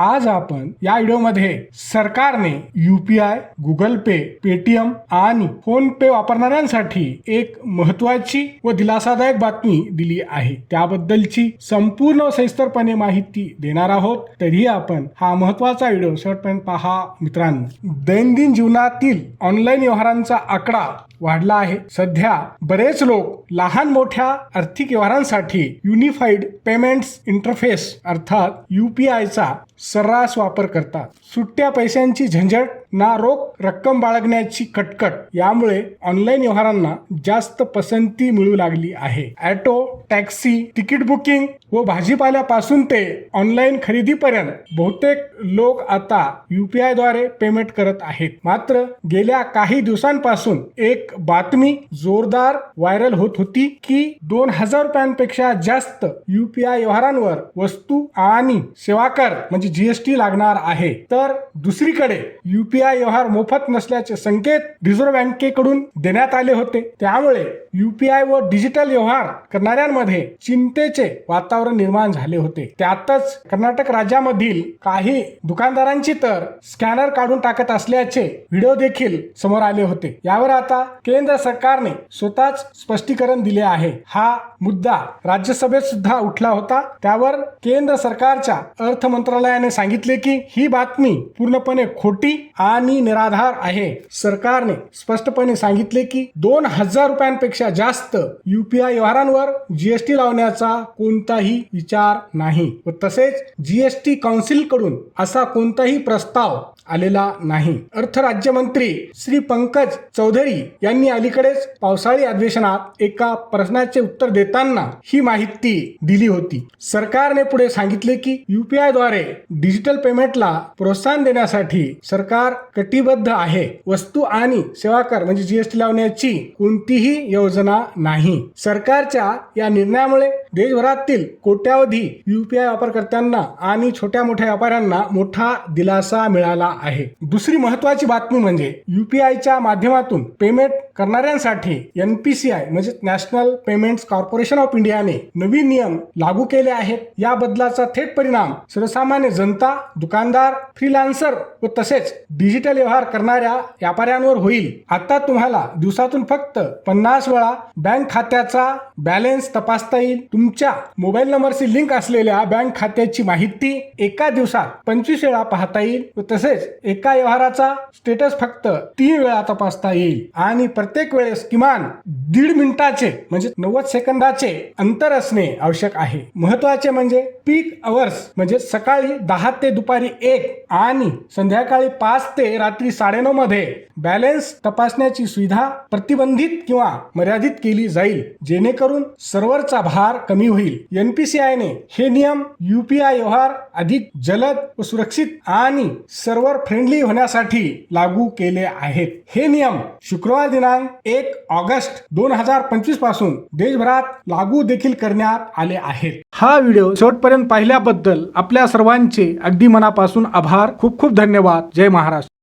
आज आपण या व्हिडिओमध्ये सरकारने युपीआय गुगल पे पेटीएम आणि फोन पे वापरणाऱ्यांसाठी एक महत्वाची व दिलासादायक बातमी दिली आहे. त्याबद्दलची संपूर्ण सविस्तरपणे माहिती देणार आहोत. तरीही आपण हा महत्त्वाचा व्हिडिओ शेवटपर्यंत पहा. मित्रांनो दैनंदिन जीवनातील ऑनलाईन व्यवहारांचा आकडा वाढला आहे. सध्या बरेच लोक लहान मोठ्या आर्थिक व्यवहारांसाठी युनिफाईड पेमेंट्स इंटरफेस अर्थात युपीआयचा सर्रास वापर करतात सुट्ट्या पैशांची झंझट ना रोख रक्कम बाळगण्याची कटकट यामुळे ऑनलाईन व्यवहारांना जास्त पसंती मिळू लागली आहे. ॲटो टॅक्सी तिकीट बुकिंग व भाजीपाल्यापासून ते ऑनलाईन खरेदीपर्यंत बहुतेक लोक आता युपीआयद्वारे पेमेंट करत आहेत. मात्र गेल्या काही दिवसांपासून एक बातमी जोरदार व्हायरल होत होती की दोन हजार रुपयांपेक्षा जास्त युपीआय व्यवहारांवर वस्तू आणि सेवा कर म्हणजे जीएसटी लागणार आहे. तर दुसरीकडे युपीआय व्यवहार मोफत नसल्याचे संकेत रिझर्व्ह बँकेकडून देण्यात आले होते. त्यामुळे युपीआय व डिजिटल व्यवहार करणाऱ्यांमध्ये चिंतेचे वातावरण निर्माण झाले होते. त्यातच कर्नाटक राज्यामधील काही दुकानदारांची तर स्कॅनर काढून टाकत असल्याचे व्हिडिओ देखील समोर आले होते. यावर आता केंद्र सरकारने स्वतःच स्पष्टीकरण दिले आहे. हा मुद्दा राज्यसभेत सुद्धा उठला होता. त्यावर केंद्र सरकारच्या अर्थ मंत्रालयाने सांगितले की ही बातमी पूर्णपणे खोटी आणि निराधार आहे. सरकारने स्पष्टपणे सांगितले की दोन हजार रुपयांपेक्षा जास्त युपीआय व्यवहारांवर जीएसटी लावण्याचा कोणताही विचार नाही. व तसेच जीएसटी काउन्सिलकडून असा कोणताही प्रस्ताव आलेला नाही. अर्थ राज्यमंत्री श्री पंकज चौधरी यांनी अलीकडेच पावसाळी अधिवेशनात एका प्रश्नाचे उत्तर देताना ही माहिती दिली होती. सरकारने पुढे सांगितले की युपीआयद्वारे डिजिटल पेमेंटला प्रोत्साहन देण्यासाठी सरकार कटिबद्ध आहे. वस्तू आणि सेवा कर म्हणजे जीएसटी लावण्याची कोणतीही योजना नाही. सरकारच्या या निर्णयामुळे देशभरातील कोट्यावधी युपीआय वापरकर्त्यांना आणि छोट्या मोठ्या व्यापाऱ्यांना मोठा दिलासा मिळाला आहे. दुसरी महत्वाची बातमी म्हणजे युपीआयच्या माध्यमातून पेमेंट करणाऱ्यांसाठी एनपीसीआय म्हणजे नॅशनल पेमेंट्स कॉर्पोरेशन ऑफ इंडियाने नवीन नियम लागू केले आहेत. या बदलाचा थेट परिणाम सर्वसामान्य जनता दुकानदार फ्रीलान्सर व तसेच डिजिटल व्यवहार करणाऱ्या व्यापाऱ्यांवर होईल. आता तुम्हाला दिवसातून फक्त पन्नास वेळा बँक खात्याचा बॅलन्स तपासता येईल. तुमच्या मोबाईल नंबरशी लिंक असलेल्या बँक खात्याची माहिती एका दिवसात पंचवीस वेळा पाहता येईल व तसेच एका व्यवहाराचा स्टेटस फक्त तीन वेळा तपासता येईल. आणि प्रत्येक वेळेस किमान दीड मिनिटाचे म्हणजे नव्वद सेकंदाचे अंतर असणे आवश्यक आहे. महत्त्वाचे म्हणजे पीक अवर्स म्हणजे सकाळी दहा ते दुपारी एक आणि संध्याकाळी पाच ते रात्री साडेनऊ मध्ये बॅलन्स तपासण्याची सुविधा प्रतिबंधित किंवा मर्यादित केली जाईल. जेणेकरून सर्व्हरचा भार कमी होईल. एनपीसीआयने हे नियम युपीआय व्यवहार अधिक जलद व सुरक्षित आणि सर्व्हर फ्रेंडली होण्यासाठी लागू केले आहेत. हे नियम शुक्रवार दिनांक एक ऑगस्ट दोन हजार पंचवीसपासून देशभरात लागू देखील करण्यात आले आहेत. हा व्हिडिओ शेवटपर्यंत पाहिल्याबद्दल आपल्या सर्वांचे अगदी मनापासून आभार. खूप खूप धन्यवाद. जय महाराष्ट्र.